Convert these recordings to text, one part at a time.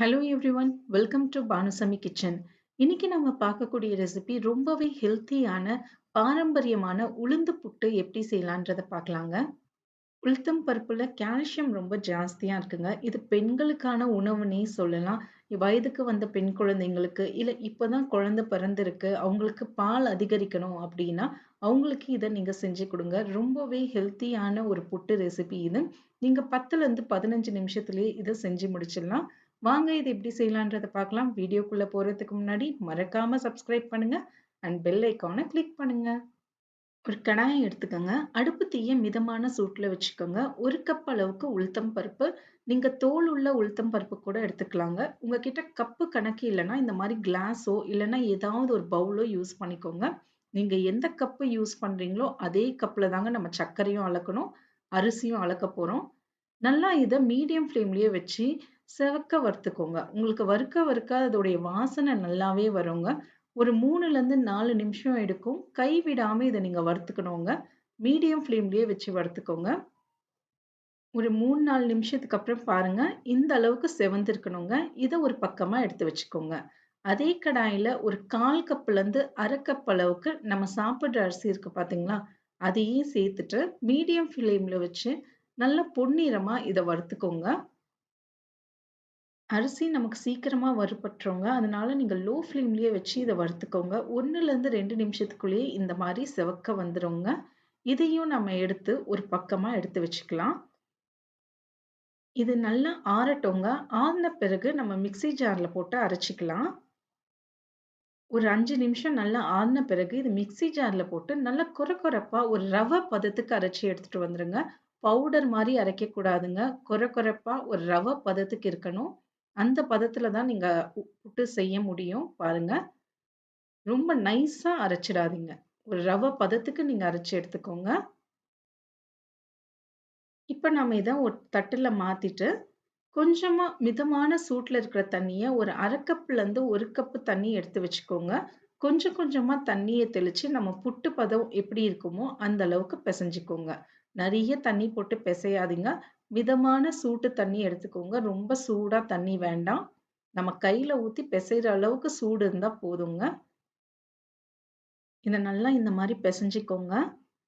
Hello everyone welcome to Banusamy kitchen இன்னைக்கு நம்ம பார்க்கக்கூடிய ரெசிபி ரொம்பவே ஹெல்த்தியான பாரம்பரியமான உளுந்து புட்டு எப்படி செய்யலான்றதை பார்க்கலாங்க. உளுத்தம் பருப்புல கால்சியம் ரொம்ப ஜாஸ்தியா இருக்குங்க. இது பெண்களுக்கான உணவுனே சொல்லலாம். வயதுக்கு வந்த பெண் குழந்தைங்களுக்கு இல்லை இப்போ தான் குழந்தை பிறந்திருக்கு அவங்களுக்கு பால் அதிகரிக்கணும் அப்படின்னா அவங்களுக்கு இதை நீங்கள் செஞ்சு கொடுங்க. ரொம்பவே ஹெல்த்தியான ஒரு புட்டு ரெசிபி இது. நீங்கள் பத்துலேருந்து பதினஞ்சு நிமிஷத்துலேயே இதை செஞ்சு முடிச்சிடலாம். வாங்க இது எப்படி செய்யலான்றத பார்க்கலாம். வீடியோக்குள்ள போறதுக்கு முன்னாடி மறக்காம சப்ஸ்கிரைப் பண்ணுங்க. அண்ட் பெல் ஐக்கானை கிளிக் பண்ணுங்க. ஒரு கடாயை எடுத்துக்கோங்க. அடுப்பு தீய மிதமான சூட்டில் வச்சுக்கோங்க. ஒரு கப் அளவுக்கு உளுத்தம் பருப்பு. நீங்கள் தோல் உள்ள உளுத்தம் பருப்பு கூட எடுத்துக்கலாங்க. உங்ககிட்ட கப்பு கணக்கு இல்லைன்னா இந்த மாதிரி கிளாஸோ இல்லைன்னா ஏதாவது ஒரு பவுலோ யூஸ் பண்ணிக்கோங்க. நீங்கள் எந்த கப்பு யூஸ் பண்ணுறீங்களோ அதே கப்பில் தாங்க நம்ம சர்க்கரையும் அளக்கணும். அரிசியும் அளக்க போகிறோம் நல்லா இதை மீடியம் ஃப்ளேம்லேயே வச்சு செவக்க வறுத்துக்கோங்க. உங்களுக்கு வறுக்க வறுக்க அதோடைய வாசனை நல்லாவே வருங்க. ஒரு மூணுல இருந்து நாலு நிமிஷம் எடுக்கும். கை விடாம இதை நீங்க வறுத்துக்கணுங்க. மீடியம் ஃப்ளேம்லேயே வச்சு வறுத்துக்கோங்க. ஒரு மூணு நாலு நிமிஷத்துக்கு அப்புறம் பாருங்க. இந்த அளவுக்கு செவந்திருக்கணுங்க. இதை ஒரு பக்கமா எடுத்து வச்சுக்கோங்க. அதே கடாயில ஒரு கால் கப்புலேருந்து அரை கப் அளவுக்கு நம்ம சாப்பிடுற அரிசி இருக்கு பார்த்தீங்களா அதையும் சேர்த்துட்டு மீடியம் ஃப்ளேம்ல வச்சு நல்லா பொன்னிறமா இதை வறுத்துக்கோங்க. அரிசி நமக்கு சீக்கிரமா வறுபட்டுருங்க. அதனால நீங்க லோ ஃப்ளேம்லயே வச்சு இதை வறுத்துக்கோங்க. ஒண்ணுல இருந்து ரெண்டு நிமிஷத்துக்குள்ளேயே இந்த மாதிரி செவக்க வந்துருங்க. இதையும் நம்ம எடுத்து ஒரு பக்கமா எடுத்து வச்சுக்கலாம். இது நல்லா ஆறட்டோங்க. ஆறின பிறகு நம்ம மிக்சி ஜார்ல போட்டு அரைச்சிக்கலாம். ஒரு அஞ்சு நிமிஷம் நல்லா ஆறின பிறகு இது மிக்சி ஜார்ல போட்டு நல்லா குறை குறைப்பா ஒரு ரவை பதத்துக்கு அரைச்சி எடுத்துட்டு வந்துருங்க. பவுடர் மாதிரி அரைக்கக்கூடாதுங்க. குறை ஒரு ரவை பதத்துக்கு இருக்கணும். அந்த பதத்துல தான் நீங்க புட்டு செய்ய முடியும் பாருங்க. ரொம்ப நைஸா அரைச்சிடாதீங்க. ஒரு ரவை பதத்துக்கு நீங்க அரைச்சு எடுத்துக்கோங்க. இப்ப நம்ம இத ஒரு தட்டுல மாத்திட்டு, கொஞ்சமா மிதமான சூட்ல இருக்கிற தண்ணிய ஒரு அரை கப்ல இருந்து ஒரு கப் தண்ணி எடுத்து வச்சுக்கோங்க. கொஞ்சம் கொஞ்சமா தண்ணிய தெளிச்சு நம்ம புட்டு பதம் எப்படி இருக்குமோ அந்த அளவுக்கு பிசைஞ்சுக்கோங்க. நிறைய தண்ணி போட்டு பிசையாதீங்க. மிதமான சூட்டு தண்ணி எடுத்துக்கோங்க. ரொம்ப சூடாக தண்ணி வேண்டாம். நம்ம கையில் ஊற்றி பிசைகிற அளவுக்கு சூடு இருந்தால் போதுங்க. இதை நல்லா இந்த மாதிரி பிசைஞ்சிக்கோங்க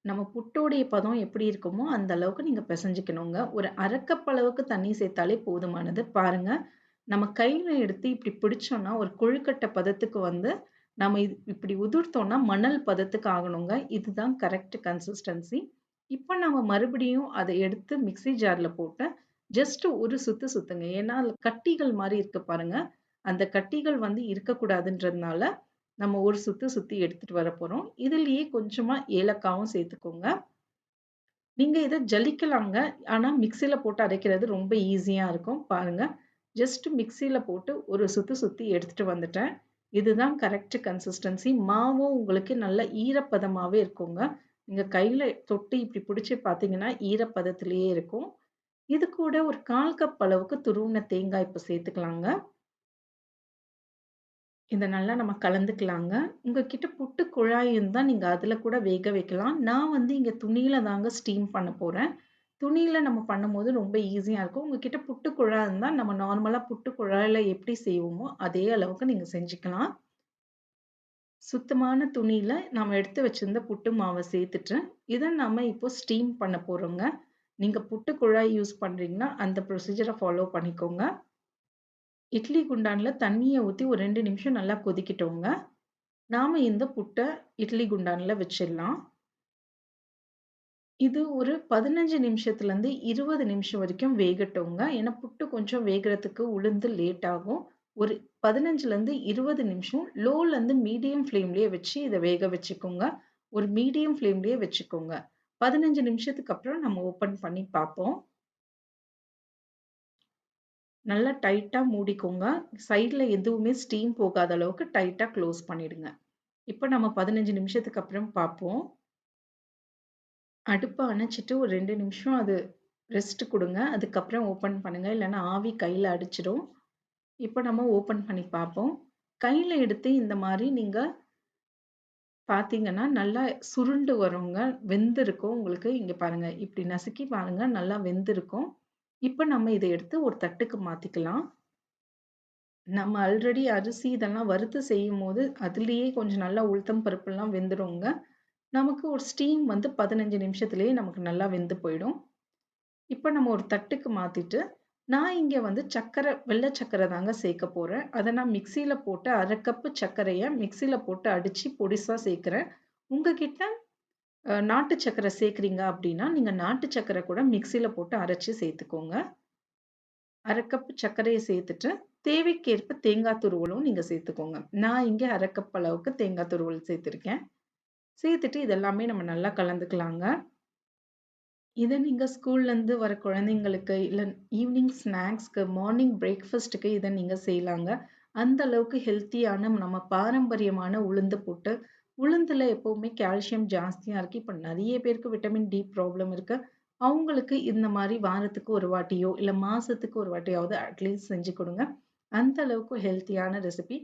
நம்ம புட்டோடைய பதம் எப்படி இருக்குமோ அந்த அளவுக்கு நீங்கள் பிசைஞ்சிக்கணுங்க ஒரு அரை அளவுக்கு தண்ணி சேர்த்தாலே போதுமானது. பாருங்க, நம்ம கையில் எடுத்து இப்படி பிடிச்சோன்னா ஒரு கொழுக்கட்டை பதத்துக்கு வந்து நம்ம இது இப்படி உதிர்த்தோன்னா மணல் பதத்துக்கு ஆகணுங்க. இதுதான் கரெக்ட் கன்சிஸ்டன்சி. இப்போ நம்ம மறுபடியும் அதை எடுத்து மிக்ஸி ஜார்ல போட்டு, ஜஸ்ட் ஒரு சுத்து சுத்துங்க. ஏன்னா, அதில் கட்டிகள் மாதிரி இருக்கு பாருங்க. அந்த கட்டிகள் வந்து இருக்கக்கூடாதுன்றதுனால, நம்ம ஒரு சுத்து சுத்தி எடுத்துட்டு வர போறோம். இதுலயே கொஞ்சமா ஏலக்காவும் சேர்த்துக்கோங்க. நீங்க இதை ஜலிக்கலாங்க. ஆனா மிக்சியில போட்டு அரைக்கிறது ரொம்ப ஈஸியா இருக்கும். பாருங்க. ஜஸ்ட் மிக்சியில போட்டு ஒரு சுத்து சுத்தி எடுத்துட்டு வந்துட்டேன். இதுதான் கரெக்ட் கன்சிஸ்டன்சி. மாவும் உங்களுக்கு நல்ல ஈரப்பதமாவே இருக்குங்க. நீங்க கையில தொட்டு இப்படி பிடிச்சு பார்த்தீங்கன்னா, ஈரப்பதத்திலேயே இருக்கும். இது கூட ஒரு 1/4 கப் அளவுக்கு துருவுன தேங்காய் இப்போ சேர்த்துக்கலாங்க. இத நல்லா நம்ம கலந்துக்கலாங்க. உங்ககிட்ட புட்டு குழாய் இருந்தா நீங்க அதுல கூட வேக வைக்கலாம். நான் வந்து இங்க துணியில தாங்க ஸ்டீம் பண்ண போறேன். துணியில நம்ம பண்ணும்போது ரொம்ப ஈஸியா இருக்கும். உங்ககிட்ட புட்டு குழாய் இருந்தா நம்ம நார்மலா புட்டு குழாயில எப்படி செய்வோமோ, அதே அளவுக்கு நீங்க செஞ்சுக்கலாம். சுத்தமான துணியில் நாம் எடுத்து வச்சிருந்த புட்டு மாவை சேர்த்துட்டு, இதை நம்ம இப்போ ஸ்டீம் பண்ண போகிறோங்க நீங்கள் புட்டு குழாய் யூஸ் பண்ணுறீங்கன்னா அந்த ப்ரொசீஜரை ஃபாலோ பண்ணிக்கோங்க. இட்லி குண்டானில் தண்ணியை ஊற்றி ஒரு ரெண்டு நிமிஷம் நல்லா கொதிக்கிட்டோங்க நாம் இந்த புட்டை இட்லி குண்டானில் வச்சிடலாம். இது ஒரு பதினஞ்சு நிமிஷத்துலேருந்து இருபது நிமிஷம் வரைக்கும் வேகட்டோங்க ஏன்னா புட்டு கொஞ்சம் வேகறதுக்கு உளுந்து லேட் ஆகும். ஒரு 15லருந்து 20 நிமிஷம் லோலருந்து மீடியம் ஃப்ளேம்லயே வச்சு இத வேக வச்சுக்கோங்க. ஒரு மீடியம் ஃப்ளேம்லயே வச்சுக்கோங்க. 15 நிமிஷத்துக்கு அப்புறம் நம்ம ஓப்பன் பண்ணி பார்ப்போம். நல்லா டைட்டா மூடிக்கோங்க. சைடுல எதுவுமே ஸ்டீம் போகாத அளவுக்கு டைட்டா க்ளோஸ் பண்ணிடுங்க. இப்போ நம்ம 15 நிமிஷத்துக்கு அப்புறம் பார்ப்போம். அடுப்ப அணைச்சிட்டு ஒரு 2 நிமிஷம் அது ரெஸ்ட் குடுங்க. அதுக்கப்புறம் ஓப்பன் பண்ணுங்க. இல்லன்னா ஆவி கையில அடிச்சிடும். இப்போ நம்ம ஓப்பன் பண்ணி பார்ப்போம். கையில் எடுத்து இந்த மாதிரி நீங்கள் பார்த்தீங்கன்னா, நல்லா சுருண்டு வருங்க. வெந்திருக்கும் உங்களுக்கு. இங்கே பாருங்கள் இப்படி நசுக்கி பாருங்கள் நல்லா வெந்திருக்கும். இப்போ நம்ம இதை எடுத்து ஒரு தட்டுக்கு மாற்றிக்கலாம் நம்ம ஆல்ரெடி அரிசி இதெல்லாம் வறுத்து செய்யும்போது, அதுலேயே கொஞ்சம் நல்லா உளுத்தம் பருப்புலாம் வெந்துடுங்க நமக்கு ஒரு ஸ்டீம் வந்து பதினஞ்சு நிமிஷத்துலேயே நமக்கு நல்லா வெந்து போயிடும். இப்போ நம்ம ஒரு தட்டுக்கு மாற்றிட்டு நான் இங்க வந்து சர்க்கரை வெள்ளை சர்க்கரை தாங்க சேர்க்க போறேன். அதை நான் மிக்ஸியில போட்டு அரை கப்பு சர்க்கரையை மிக்ஸியில போட்டு அடிச்சு பொடிசா சேர்க்கிறேன். உங்ககிட்ட நாட்டு சர்க்கரை சேர்க்குறீங்க அப்படின்னா நீங்க நாட்டு சர்க்கரை கூட மிக்ஸியில போட்டு அரைச்சு சேர்த்துக்கோங்க. அரை கப்பு சர்க்கரையை சேர்த்துட்டு, தேவைக்கேற்ப தேங்காய் துருவலும் நீங்க சேர்த்துக்கோங்க. நான் இங்க அரை கப் அளவுக்கு தேங்காய் துருவல் சேர்த்திருக்கேன். சேர்த்துட்டு இதெல்லாமே நம்ம நல்லா கலந்துக்கலாங்க. இதை நீங்கள் ஸ்கூல்லேருந்து வர குழந்தைங்களுக்கு, இல்லை ஈவினிங் ஸ்நாக்ஸ்க்கு, மார்னிங் பிரேக்ஃபாஸ்ட்டுக்கு இதை நீங்கள் செய்யலாங்க. அந்த அளவுக்கு ஹெல்த்தியான நம்ம பாரம்பரியமான உளுந்து போட்டு உளுந்தில் எப்போவுமே கால்சியம் ஜாஸ்தியாக இருக்குது இப்போ நிறைய பேருக்கு விட்டமின் டி ப்ராப்ளம் இருக்கு. அவங்களுக்கு இந்த மாதிரி வாரத்துக்கு ஒரு வாட்டியோ, இல்லை மாதத்துக்கு ஒரு வாட்டியாவது அட்லீஸ்ட் செஞ்சு கொடுங்க அந்த அளவுக்கு ஹெல்த்தியான ரெசிபி.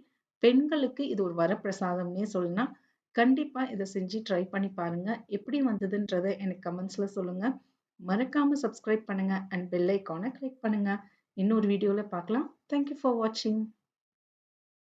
பெண்களுக்கு இது ஒரு வரப்பிரசாதம்னே சொல்லலாம். கண்டிப்பாக இதை செஞ்சு ட்ரை பண்ணி பாருங்கள் எப்படி வந்ததுன்றதை எனக்கு கமெண்ட்ஸில் சொல்லுங்கள் மறக்காமல் சப்ஸ்கிரைப் பண்ணுங்கள் அண்ட் பெல் ஐகான கிளிக் பண்ணுங்கள் இன்னொரு வீடியோவில் பார்க்கலாம். தேங்க் யூ ஃபார் வாட்சிங்.